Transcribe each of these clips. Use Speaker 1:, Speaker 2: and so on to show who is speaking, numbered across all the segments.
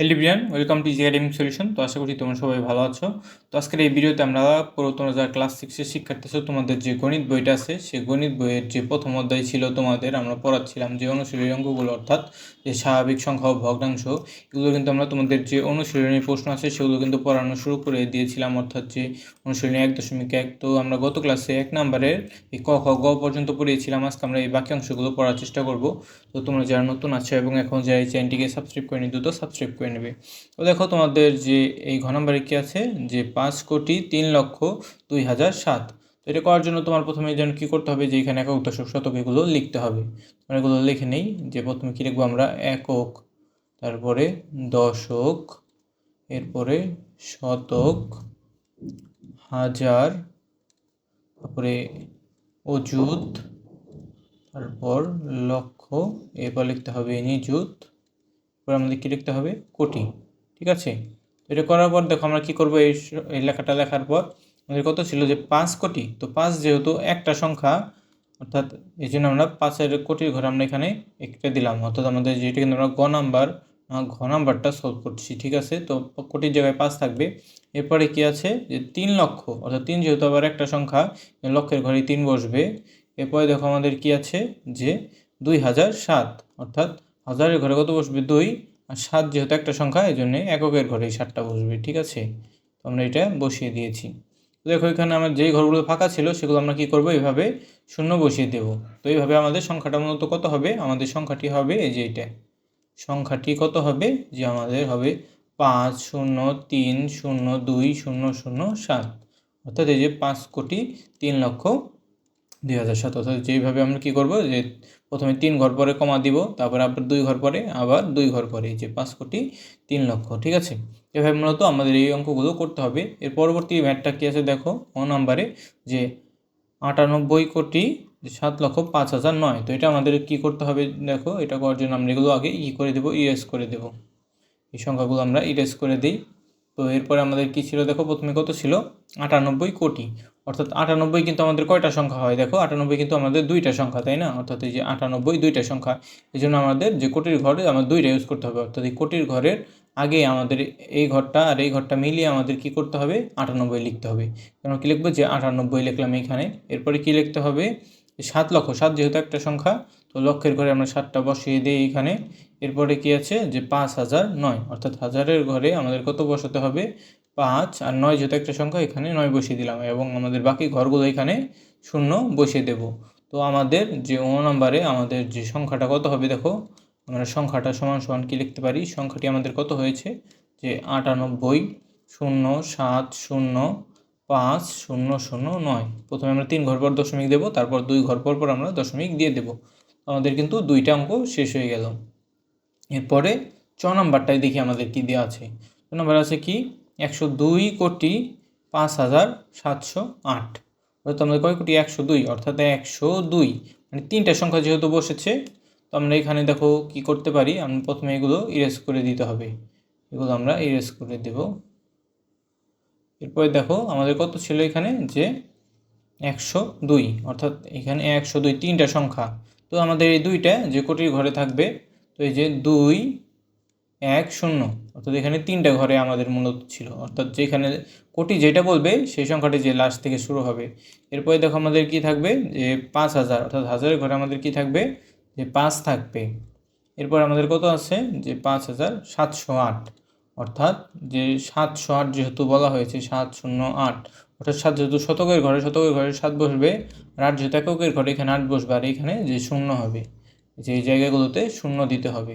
Speaker 1: hello Brian welcome to Zia dimming solution তো আশা করি তোমরা সবাই ভালো আছো তো আজকের এই ভিডিওতে আমরা পুরো তোমরা যারা ক্লাস সিক্সের শিক্ষার্থী আছো তোমাদের যে গণিত বইটা আছে সেই গণিত বইয়ের যে প্রথম অধ্যায় ছিল তোমাদের আমরা পড়াচ্ছিলাম যে অনুশীলনী অঙ্কগুলো অর্থাৎ যে স্বাভাবিক সংখ্যা ও ভগ্নাংশ এগুলো কিন্তু আমরা তোমাদের যে অনুশীলনী প্রশ্ন আছে সেগুলো কিন্তু পড়ানো শুরু করে দিয়েছিলাম অর্থাৎ যে অনুশীলনী এক দশমিক এক তো আমরা গত ক্লাসে এক নাম্বারের এই ক খ গ পর্যন্ত পড়িয়েছিলাম আজকে আমরা এই বাকি অংশগুলো পড়ার চেষ্টা করব তো তোমরা যারা নতুন আছো এবং এখন যারা এই চ্যানেলটিকে সাবস্ক্রাইব করে নি দ্রুত সাবস্ক্রাইব করে করে নেবে ও দেখো তোমাদের যে এই ঘন নম্বরে কী আছে যে পাঁচ কোটি তিন লক্ষ দুই হাজার সাত তো এটা করার জন্য তোমার প্রথমে যেন কী করতে হবে যে এখানে একক দশক শতক এগুলো লিখতে হবে তোমার মানে এগুলো লিখে নেই যে প্রথমে কী লিখবো আমরা একক তারপরে দশক এরপরে শতক হাজার তারপরে অযুত তারপর লক্ষ এরপর লিখতে হবে নিযুত পরে আমাদের কী লিখতে হবে কোটি ঠিক আছে এটা করার পর দেখো আমরা কী করবো এই এই লেখাটা লেখার পর আমাদের কত ছিল যে পাঁচ কোটি তো পাঁচ যেহেতু একটা সংখ্যা অর্থাৎ এই জন্য আমরা পাঁচের কোটির ঘরে আমরা এখানে একটা দিলাম অর্থাৎ আমাদের যেটা কিন্তু আমরা গ নাম্বার ঘ নাম্বারটা সলভ করছি ঠিক আছে তো কোটির জায়গায় পাঁচ থাকবে এরপরে কি আছে যে তিন লক্ষ অর্থাৎ তিন যেহেতু আবার একটা সংখ্যা লক্ষের ঘরে তিন বসবে এরপরে দেখো আমাদের কি আছে যে দুই হাজার সাত অর্থাৎ হাজারের ঘরে কত বসবে দুই আর সাত যেহেতু একটা সংখ্যা এই জন্যে এককের ঘরে সাতটা বসবে ঠিক আছে তো আমরা এটা বসিয়ে দিয়েছি দেখো এখানে আমার যেই ঘরগুলো ফাঁকা ছিল সেগুলো আমরা কি করব এইভাবে শূন্য বসিয়ে দেব তো এইভাবে আমাদের সংখ্যাটা মূলত কত হবে আমাদের সংখ্যাটি হবে এই যে এটা সংখ্যাটি কত হবে যে আমাদের হবে পাঁচ শূন্য তিন শূন্য দুই শূন্য শূন্য সাত অর্থাৎ এই যে পাঁচ কোটি তিন লক্ষ দুই হাজার সাত অর্থাৎ যেইভাবে আমরা কী করবো যে প্রথমে তিন ঘর পরে কমা দিব তারপরে আবার দুই ঘর পরে আবার দুই ঘর পরে যে পাঁচ কোটি তিন লক্ষ ঠিক আছে এভাবে মূলত আমাদের এই অঙ্কগুলো করতে হবে এর পরবর্তী ম্যাটটা কী আছে দেখো অ নাম্বারে যে আটানব্বই কোটি সাত লক্ষ পাঁচ হাজার নয় তো এটা আমাদের কি করতে হবে দেখো এটা করার জন্য আমরা এগুলো আগে ই করে দেবো ইরেস করে দেব এই সংখ্যাগুলো আমরা ইরেস করে দিই তো এরপরে আমাদের কী ছিল দেখো প্রথমে কত ছিল আটানব্বই কোটি অর্থাৎ আটানব্বই কিন্তু আমাদের কয়টা সংখ্যা হয় দেখো আটানব্বই কিন্তু আমাদের দুইটা সংখ্যা তাই না অর্থাৎ এই যে আটানব্বই দুইটা সংখ্যা এই জন্য আমাদের যে কোটির ঘরে আমাদের দুইটা ইউজ করতে হবে অর্থাৎ এই কোটির ঘরের আগে আমাদের এই ঘরটা আর এই ঘরটা মিলিয়ে আমাদের কি করতে হবে আটানব্বই লিখতে হবে কেন কী লিখবো যে আটানব্বই লিখলাম এখানে এরপরে কি লিখতে হবে সাত লক্ষ সাত যেহেতু একটা সংখ্যা তো লক্ষের ঘরে আমরা সাতটা বসিয়ে দিই এখানে এরপরে কি আছে যে পাঁচ হাজার নয় অর্থাৎ হাজারের ঘরে আমাদের কত বসাতে হবে পাঁচ আর নয় যেহেতু একটা সংখ্যা এখানে নয় বসিয়ে দিলাম এবং আমাদের বাকি ঘরগুলো এখানে শূন্য বসিয়ে দেব তো আমাদের যে ও নাম্বারে আমাদের যে সংখ্যাটা কত হবে দেখো আমরা সংখ্যাটা সমান সমান কি লিখতে পারি সংখ্যাটি আমাদের কত হয়েছে যে আটানব্বই শূন্য সাত শূন্য পাঁচ শূন্য শূন্য নয় প্রথমে আমরা তিন ঘর পর দশমিক দেবো তারপর দুই ঘর পর পর আমরা দশমিক দিয়ে দেব আমাদের কিন্তু দুইটা অঙ্ক শেষ হয়ে গেল এরপরে ছ নম্বরটায় দেখি আমাদের কি দেওয়া আছে ছ নাম্বার আছে কি একশো দুই কোটি পাঁচ হাজার সাতশো আট অর্থাৎ আমাদের কয় কোটি একশো দুই অর্থাৎ একশো দুই মানে তিনটা সংখ্যা যেহেতু বসেছে তো আমরা এখানে দেখো কি করতে পারি আমরা প্রথমে এগুলো ইরেজ করে দিতে হবে এগুলো আমরা ইরেজ করে দেব এরপরে দেখো আমাদের কত ছিল এখানে যে একশো দুই অর্থাৎ এখানে একশো দুই তিনটা সংখ্যা তো আমাদের এই দুইটা যে কোটির ঘরে থাকবে তো এই যে দুই এক শূন্য অর্থাৎ এখানে তিনটা ঘরে আমাদের মূলত ছিল অর্থাৎ যেখানে কোটি যেটা বলবে সেই সংখ্যাটি যে লাস্ট থেকে শুরু হবে এরপরে দেখো আমাদের কি থাকবে যে পাঁচ হাজার অর্থাৎ হাজারের ঘরে আমাদের কি থাকবে যে পাঁচ থাকবে এরপর আমাদের কত আছে যে পাঁচ হাজার সাতশো আট অর্থাৎ যে সাতশো আট যেহেতু বলা হয়েছে সাত শূন্য আট অর্থাৎ সাত যেহেতু শতকের ঘরে শতকের ঘরে সাত বসবে আর আট যেহেতু এককের ঘরে এখানে আট বসবে আর এখানে যে শূন্য হবে যে জায়গাগুলোতে শূন্য দিতে হবে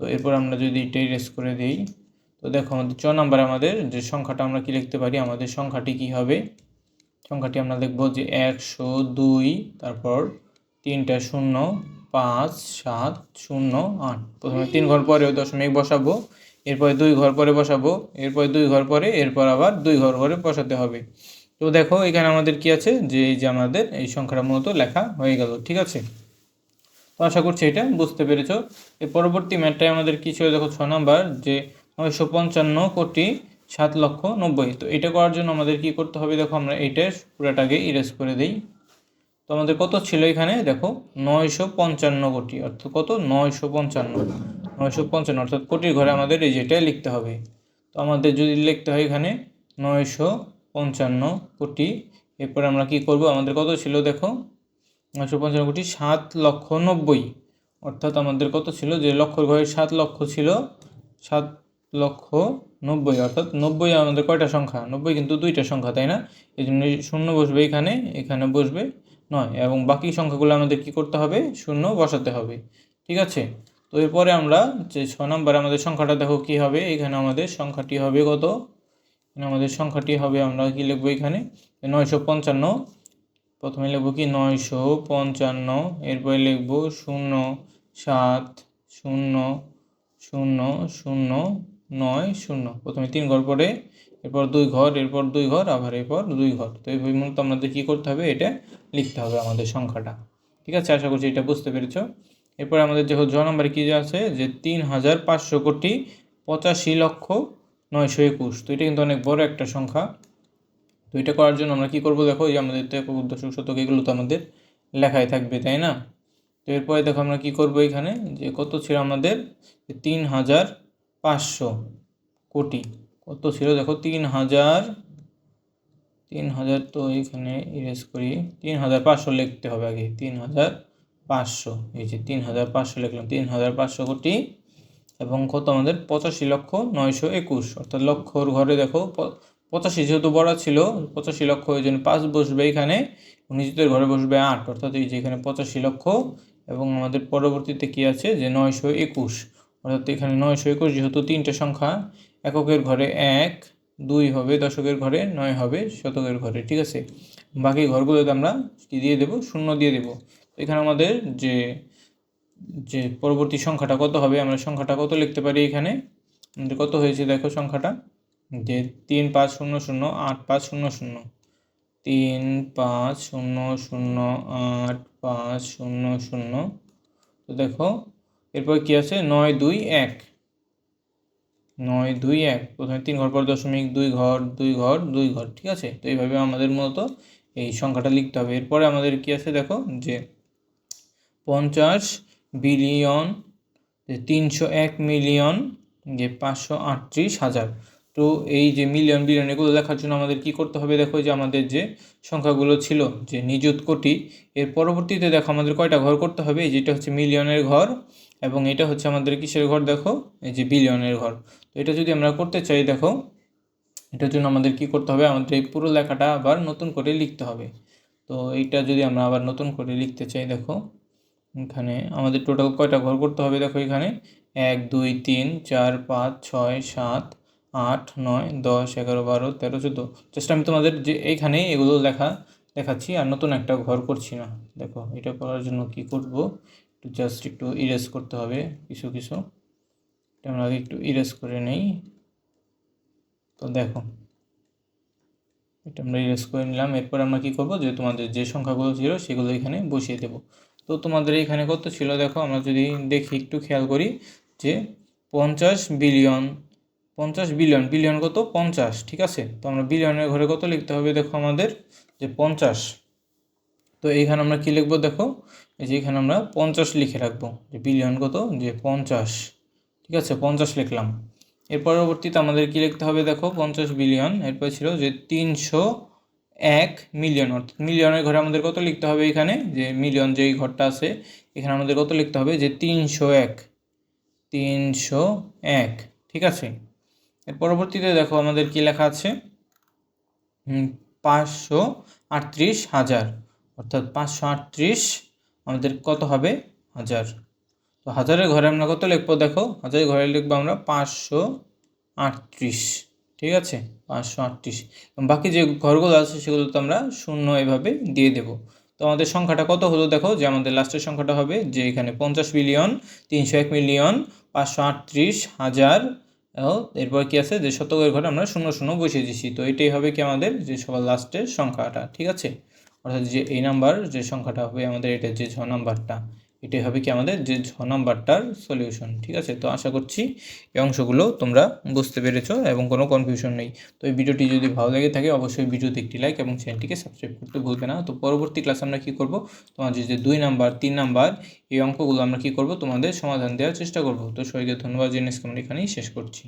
Speaker 1: তো এরপর আমরা যদি এটা রেস করে দিই তো দেখো আমাদের ছ নাম্বার আমাদের যে সংখ্যাটা আমরা কি লিখতে পারি আমাদের সংখ্যাটি কি হবে সংখ্যাটি আমরা দেখব যে একশো দুই তারপর তিনটা শূন্য পাঁচ সাত শূন্য আট প্রথমে তিন ঘর পরে দশমিক বসাবো এরপরে দুই ঘর পরে বসাবো এরপরে দুই ঘর পরে এরপর আবার দুই ঘর পরে বসাতে হবে তো দেখো এখানে আমাদের কি আছে যে এই যে আমাদের এই সংখ্যাটা মূলত লেখা হয়ে গেল ঠিক আছে আশা করছি এটা বুঝতে পেরেছ এ পরবর্তী ম্যাটটায় আমাদের কি ছিল দেখো ছ নম্বর যে নয়শো পঞ্চান্ন কোটি সাত লক্ষ নব্বই তো এটা করার জন্য আমাদের কি করতে হবে দেখো আমরা এইটার পুরোটাকে ইরেজ করে দিই তো আমাদের কত ছিল এখানে দেখো নয়শো পঞ্চান্ন কোটি অর্থাৎ কত নয়শো পঞ্চান্ন নয়শো পঞ্চান্ন অর্থাৎ কোটির ঘরে আমাদের এই যেটা লিখতে হবে তো আমাদের যদি লিখতে হয় এখানে নয়শো পঞ্চান্ন কোটি এরপরে আমরা কি করব আমাদের কত ছিল দেখো নয়শো পঞ্চান্ন কোটি সাত লক্ষ নব্বই অর্থাৎ আমাদের কত ছিল যে লক্ষর ঘরে সাত লক্ষ ছিল সাত লক্ষ নব্বই অর্থাৎ নব্বই আমাদের কয়টা সংখ্যা নব্বই কিন্তু দুইটা সংখ্যা তাই না এই জন্য শূন্য বসবে এখানে এখানে বসবে নয় এবং বাকি সংখ্যাগুলো আমাদের কি করতে হবে শূন্য বসাতে হবে ঠিক আছে তো এরপরে আমরা যে ছ নম্বরে আমাদের সংখ্যাটা দেখো কি হবে এখানে আমাদের সংখ্যাটি হবে কত আমাদের সংখ্যাটি হবে আমরা কি লিখবো এখানে নয়শো পঞ্চান্ন প্রথমে লিখব কি নয়শো পঞ্চান্ন এরপরে লিখব শূন্য সাত শূন্য শূন্য শূন্য নয় শূন্য প্রথমে তিন ঘর পরে এরপর দুই ঘর এরপর দুই ঘর আবার এরপর দুই ঘর তো এইভাবে মূলত আমাদের কী করতে হবে এটা লিখতে হবে আমাদের সংখ্যাটা ঠিক আছে আশা করছি এটা বুঝতে পেরেছ এরপর আমাদের যে জ নম্বরে কী আছে যে তিন হাজার পাঁচশো কোটি পঁচাশি লক্ষ নয়শো একুশ তো এটা কিন্তু অনেক বড় একটা সংখ্যা তো এটা করার জন্য আমরা কী করবো দেখো এই আমাদের তো একক উদ্দেশ্য শতক এগুলো তো আমাদের লেখাই থাকবে তাই না তো এরপরে দেখো আমরা কী করবো এখানে যে কত ছিল আমাদের তিন হাজার পাঁচশো কোটি কত ছিল দেখো তিন হাজার তিন হাজার তো এখানে ইরেজ করি তিন হাজার পাঁচশো লিখতে হবে আগে তিন হাজার পাঁচশো এই যে তিন হাজার পাঁচশো লিখলাম তিন হাজার পাঁচশো কোটি এবং কত আমাদের পঁচাশি লক্ষ নয়শো একুশ অর্থাৎ লক্ষর ঘরে দেখো পঁচাশি যেহেতু বড় ছিল পঁচাশি লক্ষ ওই জন্য পাঁচ বসবে এখানে নিজেদের ঘরে বসবে আট অর্থাৎ এই যে এখানে পঁচাশি লক্ষ এবং আমাদের পরবর্তীতে কি আছে যে নয়শো একুশ অর্থাৎ এখানে নয়শো একুশ যেহেতু তিনটে সংখ্যা এককের ঘরে এক দুই হবে দশকের ঘরে নয় হবে শতকের ঘরে ঠিক আছে বাকি ঘরগুলোতে আমরা কি দিয়ে দেব শূন্য দিয়ে দেব এখানে আমাদের যে যে পরবর্তী সংখ্যাটা কত হবে আমরা সংখ্যাটা কত লিখতে পারি এখানে আমাদের কত হয়েছে দেখো সংখ্যাটা যে তিন পাঁচ শূন্য শূন্য আট পাঁচ শূন্য শূন্য তিন পাঁচ শূন্য শূন্য আট পাঁচ শূন্য শূন্য তো দেখো এরপর কী আছে নয় দুই এক নয় দুই এক প্রথমে তিন ঘর পর দশমিক দুই ঘর দুই ঘর দুই ঘর ঠিক আছে তো এইভাবে আমাদের মূলত এই সংখ্যাটা লিখতে হবে এরপরে আমাদের কী আছে দেখো যে পঞ্চাশ বিলিয়ন তিনশো এক মিলিয়ন যে পাঁচশো আটত্রিশ হাজার তো এই যে মিলিয়ন বিলিয়ন এগুলো লেখার জন্য আমাদের কি করতে হবে দেখো যে আমাদের যে সংখ্যাগুলো ছিল যে নিযুত কোটি এর পরবর্তীতে দেখো আমাদের কয়টা ঘর করতে হবে এই যেটা হচ্ছে মিলিয়নের ঘর এবং এটা হচ্ছে আমাদের কিসের ঘর দেখো এই যে বিলিয়নের ঘর তো এটা যদি আমরা করতে চাই দেখো এটার জন্য আমাদের কি করতে হবে আমাদের এই পুরো লেখাটা আবার নতুন করে লিখতে হবে তো এইটা যদি আমরা আবার নতুন করে লিখতে চাই দেখো এখানে আমাদের টোটাল কয়টা ঘর করতে হবে দেখো এখানে এক দুই তিন চার পাঁচ ছয় সাত আট নয় দশ এগারো বারো তেরো চোদ্দো জাস্ট আমি তোমাদের যে এইখানে এগুলো লেখা দেখাচ্ছি আর নতুন একটা ঘর করছি না দেখো এটা করার জন্য কি করব একটু জাস্ট একটু ইরেজ করতে হবে কিছু কিছু এটা আমরা আগে একটু ইরেজ করে নেই তো দেখো এটা আমরা ইরেজ করে নিলাম এরপর আমরা কী করব যে তোমাদের যে সংখ্যাগুলো ছিল সেগুলো এখানে বসিয়ে দেব তো তোমাদের এখানে কত ছিল দেখো আমরা যদি দেখি একটু খেয়াল করি যে পঞ্চাশ বিলিয়ন পঞ্চাশ বিলিয়ন বিলিয়ন কত পঞ্চাশ ঠিক আছে তো আমরা বিলিয়নের ঘরে কত লিখতে হবে দেখো আমাদের যে পঞ্চাশ তো এইখানে আমরা কী লিখবো দেখো এই যে এখানে আমরা পঞ্চাশ লিখে রাখবো যে বিলিয়ন কত যে পঞ্চাশ ঠিক আছে পঞ্চাশ লিখলাম এর পরবর্তীতে আমাদের কী লিখতে হবে দেখো পঞ্চাশ বিলিয়ন এরপর ছিল যে তিনশো এক মিলিয়ন অর্থাৎ মিলিয়নের ঘরে আমাদের কত লিখতে হবে এখানে যে মিলিয়ন যেই ঘরটা আছে এখানে আমাদের কত লিখতে হবে যে তিনশো এক তিনশো এক ঠিক আছে পরবর্তীতে দেখো আমাদের কি লেখা আছে পাঁচশো আটত্রিশ হাজার অর্থাৎ পাঁচশো আটত্রিশ আমাদের কত হবে হাজার তো হাজারের ঘরে আমরা কত লিখবো দেখো হাজারের ঘরে লিখবো আমরা পাঁচশো আটত্রিশ ঠিক আছে পাঁচশো আটত্রিশ বাকি যে ঘরগুলো আছে সেগুলো তো আমরা শূন্য এভাবে দিয়ে দেব তো আমাদের সংখ্যাটা কত হলো দেখো যে আমাদের লাস্টের সংখ্যাটা হবে যে এখানে পঞ্চাশ বিলিয়ন তিনশো এক মিলিয়ন পাঁচশো আটত্রিশ হাজার এরপর কি আছে যে শতকের ঘরে আমরা শূন্য শূন্য বসিয়ে দিচ্ছি তো এটাই হবে কি আমাদের যে সবার লাস্টের সংখ্যাটা ঠিক আছে অর্থাৎ যে এই নাম্বার যে সংখ্যাটা হবে আমাদের এটা যে ছ নাম্বারটা এটাই হবে কি আমাদের যে ছ নম্বরটার সলিউশন ঠিক আছে তো আশা করছি এই অংশগুলো তোমরা বুঝতে পেরেছো এবং কোনো কনফিউশন নেই তো এই ভিডিওটি যদি ভালো লেগে থাকে অবশ্যই ভিডিওতে একটি লাইক এবং চ্যানেলটিকে সাবস্ক্রাইব করতে ভুলবে না তো পরবর্তী ক্লাসে আমরা কী করবো তোমাদের যে দুই নাম্বার তিন নাম্বার এই অঙ্কগুলো আমরা কী করবো তোমাদের সমাধান দেওয়ার চেষ্টা করবো তো সবাইকে ধন্যবাদ আমরা এখানেই শেষ করছি